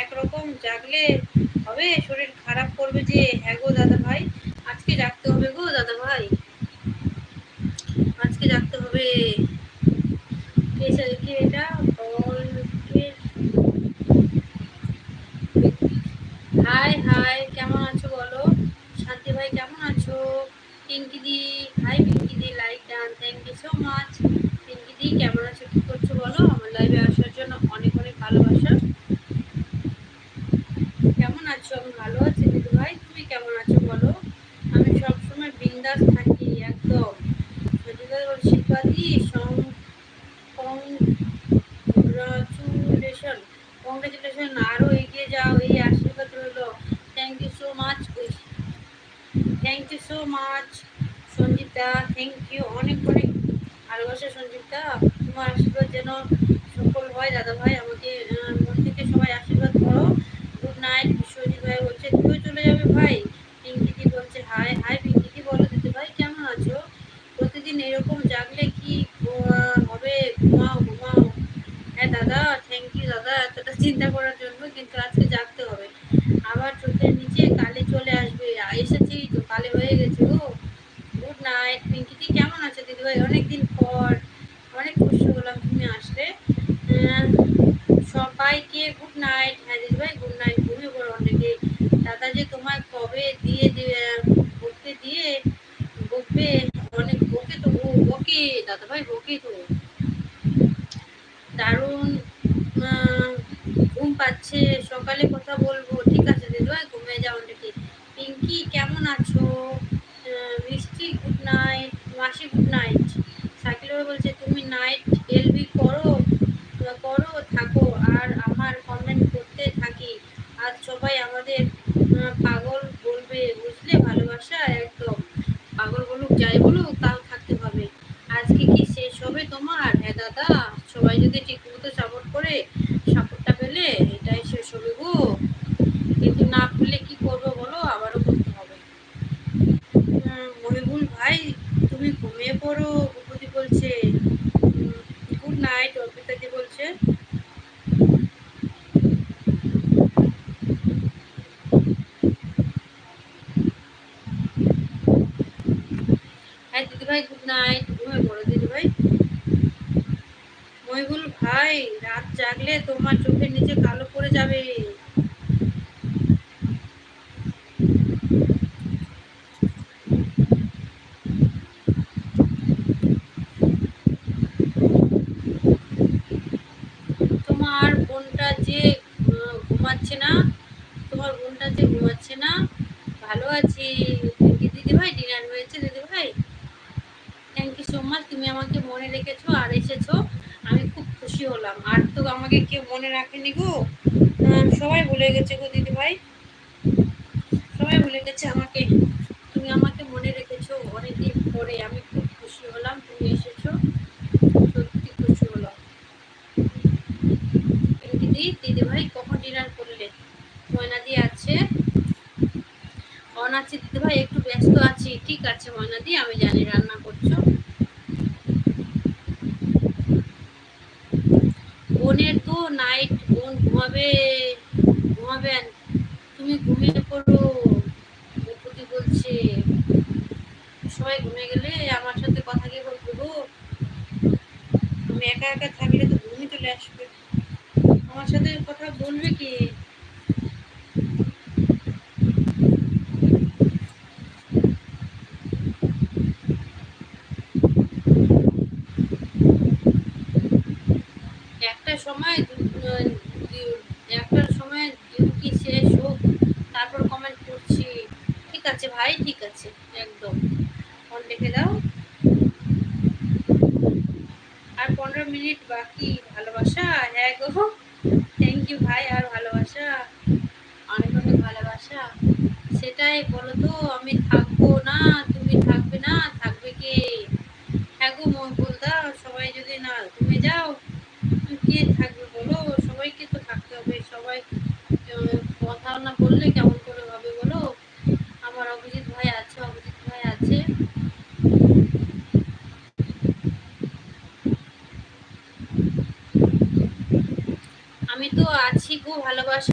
একরকম জাগলে হবে, শরীর খারাপ করবে যে হ্যাঁ গো দাদা ভাই আজকে জাগতে হবে গো দাদা ভাই আজকে জাগতে হবে। এটা হাই হাই, কেমন আছো বলো? শান্তি ভাই, কেমন আছো? পিঙ্কি দি hi Pinky the like done thank you so much Pinky দি কেমন আছো কি করছ বলো আমার লাইভে আসার জন্য অনেক অনেক ভালোবাসা কেমন আছো আমি ভালো আছি দিদি ভাই তুমি কেমন আছো বলো আমি সবসময় বিন্দাস থাকি একদম শিল্পাদি কংগ্রাচুলেশন কংগ্রাচুলেশন আরও এগিয়ে যাও, এই আশীর্বাদ রইল। Thank you so much thank you so much Sanjita. Thank you অনেক অনেক ভালোবাসা, সঞ্জিতা। তোমার আশীর্বাদ যেন সফল হয় দাদা ভাই আমাকে মন থেকে সবাই আশীর্বাদ করো। গুড নাইট বিশ্বজিৎ ভাই বলছে, তুই চলে যাবে, ভাই পিঙ্কিদি বলছে হাই হাই পিঙ্কিদি বলো দিদি ভাই কেমন আছো প্রতিদিন এরকম জাগলে কি হবে ঘুমাও ঘুমাও হ্যাঁ দাদা থ্যাংক ইউ দাদা এতটা চিন্তা করার জন্য কিন্তু আজকে জাগতে হবে। আবার চোখের নিচে কালে চলে আসবে। এসেছি তো কালে হয়ে গেছে ও গুড নাইট। পিঙ্কিদি কেমন আছে দিদিভাই? অনেকদিন পর অনেক খুশি হলাম তুমি আসলে সবাইকে গুড নাইট হ্যাঁ দিদিভাই গুড নাইট ঘুমিয়ে পড়ো অনেকে দাদা যে তোমার কবে দিয়ে বকতে দিয়ে বকবে অনেক বকে তো ও বকে দাদা ভাই বকে তো দারুণ পাচ্ছে সকালে কথা বলব। ঠিক আছে দিদিভাই ঘুমিয়ে যাও অনেকে পিঙ্কি, কেমন আছো? মিষ্টি গুড নাইট মাসি গুড নাইট সাইকেল বলছে, তুমি নাইট এলবি করো করো, থাকো। আর আমার কমেন্ট করতে থাকি। আর সবাই আমাদের পাগল বলবে, বুঝলে? ভালোবাসা একদম। পাগল বলুক, যাই বলুক, তাও থাকতে হবে। আজকে কি শেষ হবে তোমার? হ্যাঁ দাদা। সবাই যদি ঠিক মতো সাপোর্ট করে সাপোর্টটা পেলে এটাই শেষ হবে গো কিন্তু না পেলে কি করব বলো আবারও করতে হবে মহিবুল ভাই তুমি ঘুমিয়ে পড়ো ভূপতি বলছে গুড নাইট অর্পিতাজি বলছে? হ্যাঁ দিদিভাই, গুড নাইট ঘুমিয়ে পড়ো দিদিভাই। মহিবুল ভাই, রাত জাগলে তোমার চোখের নিচে কালো পড়ে যাবে। ঘুমাচ্ছে না, তোমার বোনটা যে ঘুমাচ্ছে না, ভালো আছি। দিদি ভাই ডিনার হয়েছে দিদি ভাই থ্যাংক ইউ সো মাচ তুমি আমাকে মনে রেখেছো আর এসেছ। আমি খুব খুশি হলাম। আর তো আমাকে কেউ মনে রাখেনি গো। সবাই ভুলে গেছে গো দিদি ভাই সবাই ভুলে গেছে আমাকে। তুমি আমাকে মনে রেখেছো অনেকদিন পরে। আমি খুব খুশি হলাম, তুমি এসেছ সত্যি খুশি হলাম দিদি। দিদি ভাই কখন ডিনার করলে? ময়না দিয়ে আছে। অনাচি দিদি ভাই একটু ব্যস্ত আছি। ঠিক আছে ময়না দি আমি জানি রান্না করছ। বোনের তো নাইট বোন ঘুমাবে ঘুমাবেন তুমি ঘুমিয়ে পড়ো ভূপতি বলছে। সবাই ঘুমিয়ে গেলে আমার সাথে কথা কি বলব গো? আমি একা একা থাকলে তো ঘুমিয়ে চলে আসবে আমার সাথে কথা বলবে কি? একটা সময় একটা সময় ডিউটি শেষ হোক, তারপর কমেন্ট করছি। ঠিক আছে ভাই, ঠিক আছে, একদম। ফোন রেখে দাও। আর পনেরো মিনিট বাকি ভালোবাসা হ্যাঁ গো। ইউ ভাই, আর ভালোবাসা, অনেক অনেক ভালোবাসা। সেটাই বলো তো, আমি থাকব না, তুমি থাকবে না, থাকবে কে? হ্যাঁ গো মঙ্গলদা সবাই যদি না, তুমি যাও। কে থাকবে বলো? সবাইকে তো থাকতে হবে, সবাই কথা না বললে কেমন করে হবে বলো আমার অভিজিৎ ভাই আছে অভিজিৎ ভাই আছে আমি খুব ভালোবাসা